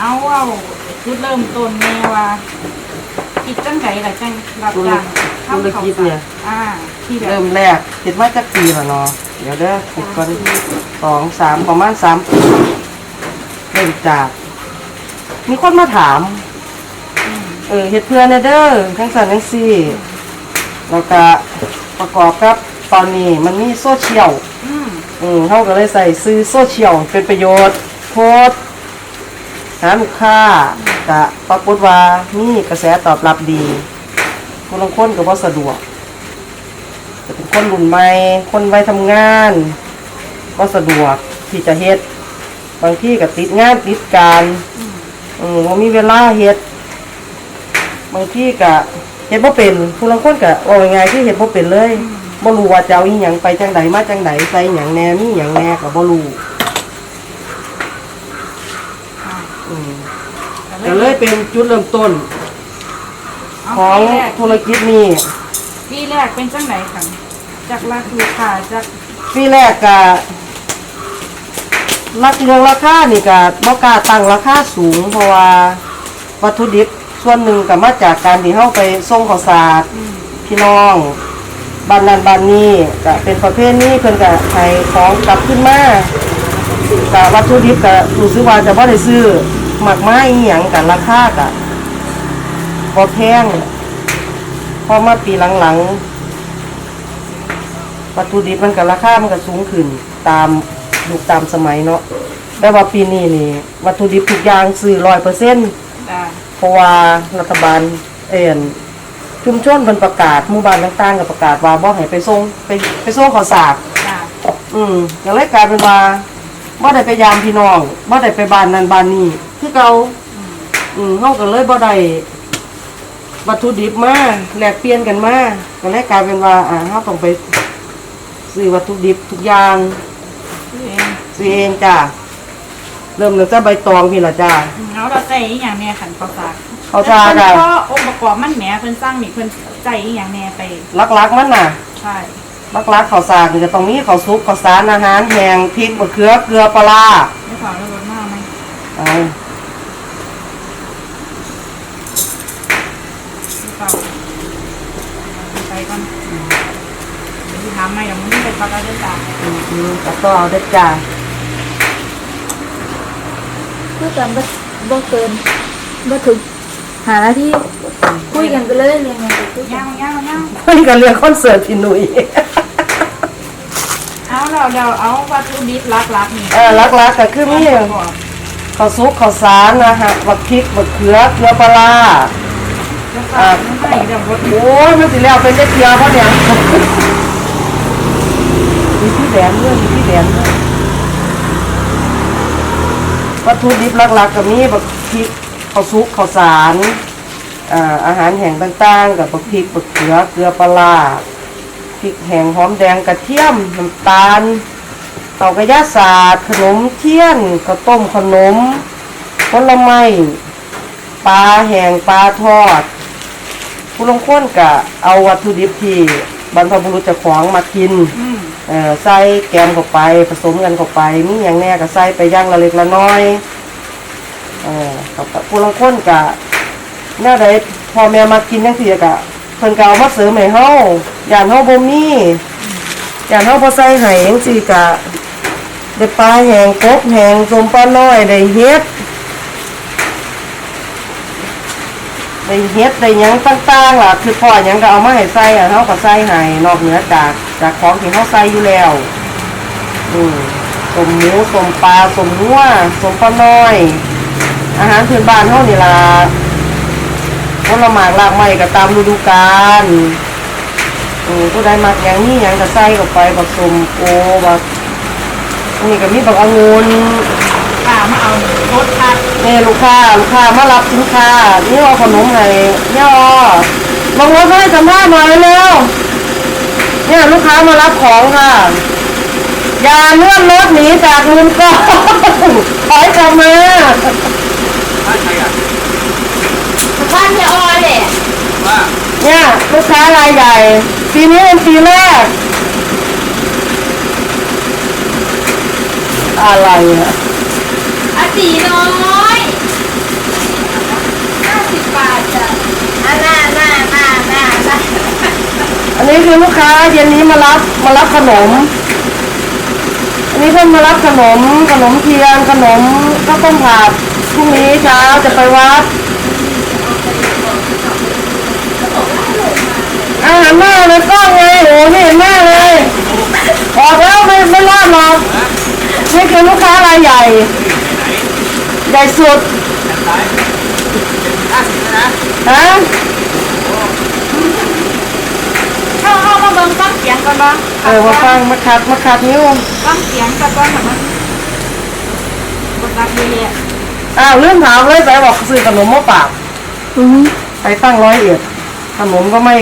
เอาเอาจุดเริ่มต้นแม่ว่าคิดจังไดล่ะจังรับจ้างทำข้าวสารอ่าที่แบบเริ่มแรกคิดว่าจะปีละเนาะเดี๋ยวเด้อคิดก่อนสองสามประมาณสามปีเริ่มจาก มีคนมาถาม เออเฮ็ดเพื่อนเด้อทั้งสันทั้งสี่แล้วก็ประกอบกับตอนนี้มันมีโซเชียลอืมอืมเขาก็เลยใส่ซื้อโซเชียลเป็นประโยชน์โพสต์หาลูกค้ากะปรากฏว่ามีกระแสตอบรับดีคนลางคนก็บ่สะดวกจะเป็นคนรุ่นใหม่คนวัยทำงานบ่สะดวกที่จะเฮ็ดบางที่ก็ติดงานติดการอืมบ่มีเวลาเฮ็ดบางที่ก็เฮ็ดบ่เป็นผู้ลางคนก็ว่าง่ายๆที่เฮ็ดบ่เป็นเลยบ่รู้ว่าจะเอาอีหยังไปจังใดมาจังใดใส่หยังแน่มีหยังแน่ก็บ่รู้ อ่า อืม ก็เลยเป็นจุดเริ่มต้นเอาของปีแรกธุรกิจนี้ ปีแรกเป็นจังไดค่ะจากราคาค่ะจากปีแรกก็รักเรื่องราคานี่ก็บ่กล้าตั้งราคาสูง เพราะว่าวัตถุดิบส่วนหนึ่งก็มาจากการที่เฮาไปส่งข้าวสารอืมพี่น้องบ้านนั้นบ้านนี้ก็เป็นประเภทนี้เพิ่นก็ให้ของกลับขึ้นมาก็วัตถุดิบก็รู้สึกว่าจะบ่ได้ซื้อ มากมายอีหยังกันราคาก็บ่แพงพอมาปีหลังๆวัตถุดิบมันก็ราคามันก็สูงขึ้นตามยุคตามสมัยเนาะแต่ว่าปีนี้นี่ วัตถุดิบทุกอย่างซื้อ100%จ้าเพราะว่ารัฐบาลเอ็นชุมชนเป็นประกาศหมู่บ้านต่างๆกับประกาศว่าบ่ให้ไปส่งไปไปส่งข้าวสารจ้าอืมก็เลยกลายเป็นว่าบ่ได้ไปยามพี่น้องบ่ได้ไปบ้านนั้นบ้านนี้ คือเก่าอืมเฮาก็เลยบ่ได้วัตถุดิบมาแลกเปลี่ยนกันมาก็เลยกลายเป็นว่าอ่าเฮาต้องไปซื้อวัตถุดิบทุกอย่างคือเองซื้อเองจ้ะเริ่มตั้งแต่ใบตองพี่ล่ะจ้าอืมเอาเราใจอีหยังแน่ขันข้าวสารเขาทาเพิ่นกันก็องค์ประกอบมันแหมเพิ่นสร้างนี่เพิ่นใจอีหยังแน่ไปลักๆมันน่ะ ใช่ลักลักๆข้าวสารนี่ก็ต้องมีข้าวซุปข้าวสารอาหารแห้งพริกมะเขือเกลือปลาร้าไม่ขอแล้วรถมากไหม เอาไม่ขอไปก่อนเดี๋ยวพี่ถามใหม่เดี๋ยวมึงไปพักแล้วเดินตามอืมอืมแล้วก็เอาเด็ดจ้าพูดกันบ่บ่เกินบ่ถึงหาหน้าที่คุยกันไปเลยเรียนกันไปคุยกัย่านงย่างย่างเฮ้ยกันเรียนคอนเสิร์ตพี่หนุ่ยเอาเราเราเอาวัตถุดิบลักๆนี่เออลักลักๆก็คือมีองค์ประกอบข้าวซุปข้าวสารนะฮะมะพริกมะเขือเกลือปลา โอ้ไม่ให้เดี๋ยวรถโอ้ยมันสิแล้วเป็นเด็ดเดียวเพราะเนี่ยมีพี่แดนด้วยมีพี่แดนด้วยวัตถุดิบหลักๆก็มีบักพริกข้าวซุปข้าวสารอ่าอาหารแห้งต่างๆกับบักพริกบักเขือเกลือปลาร้าพริกแห้งหอมแดงกระเทียมน้ำตาลเต่ากระยาศาสตร์ขนมเทียนข้าวต้มขนมผลไม้ปลาแห้งปลาทอด ผู้ลงค้นกะเอาวัตถุดิบที่บรรพบุรุษเจะของมากินอืมเอ่อใส่แกมเข้าไปผสมกันเข้าไปมีอย่างแน่ก็ใส่ไปอย่างละเล็กละน้อยเออกับผู้ลงค้นกะแน่ใดพ่อแม่มากินจังซี่กะเพิ่นก็เอามาเสริมให้เฮาย่านเฮาบ่มีย่านเฮาบ่ใส่ให้จังซี่กะได้ปลาแห้งกบแห้งสมปลาน้อยได้เฮ็ด ได้เฮ็ดได้หยังต่างๆล่ะ คือพ่อยังก็เอามาให้ใส่อะเฮาก็ใส่ให้นอกเหนือจากจากของที่เฮาใส่อยู่แล้ว อืมสมหมูสมปลาสมหัวสมปลาน้อย อาหารพื้นบ้านเฮานี่ล่ะผลไม้รากไม้ก็ตามฤดูกาลอืมผู้ใดมักหยังนี่หยังก็ใส่เข้าไปบักสมโอบักนี่ก็มีบักองุ่น ป้ามาเอารถพัดนี่ลูกค้าลูกค้ามารับสินค้านี่เอาขนมให้เนี่ยอ๋อลงรถให้สัมภาษณ์หน่อยเร็วเนี่ยลูกค้ามารับของค่ะ อย่าเลื่อนรถหนีจากมุมกล้องถอยกลับมาบ้านพี่ออยแหละเนี่ยลูกค้ารายใหญ่ปีนี้เป็นปีแรก อะไรอะ สีน้อยห้าสิบบาทจ้ะอ่น่าน่าน่าน่าน่าอันนี้คือลูกค้าเย็นนี้มารับมารับขนม อันนี้เพิ่มมารับขนมขนมเทียนขนมข้าวต้มผัดพรุ่งนี้เช้าจะไปวัดอาหารหน้าเลยกล้องไงโอ้นี่เห็นหน้เลยออกแล้วไม่ไม่รอดหรอกนี่คือลูกค้ารายใหญ่ ใหญ่สุดฮะเข้าเข้ามาเบิ่งฟังเสียงก่อนบ่เออมาฟังมาขัดมาขัดนิ้วฟังเสียงก่อนก่อนแบบมันบทรับเยอะอ้าวลืมถามเลยไปบอกซื้อขนมมาฝากอืมไปตั้งร้อยเอ็ดขนมก็ไม่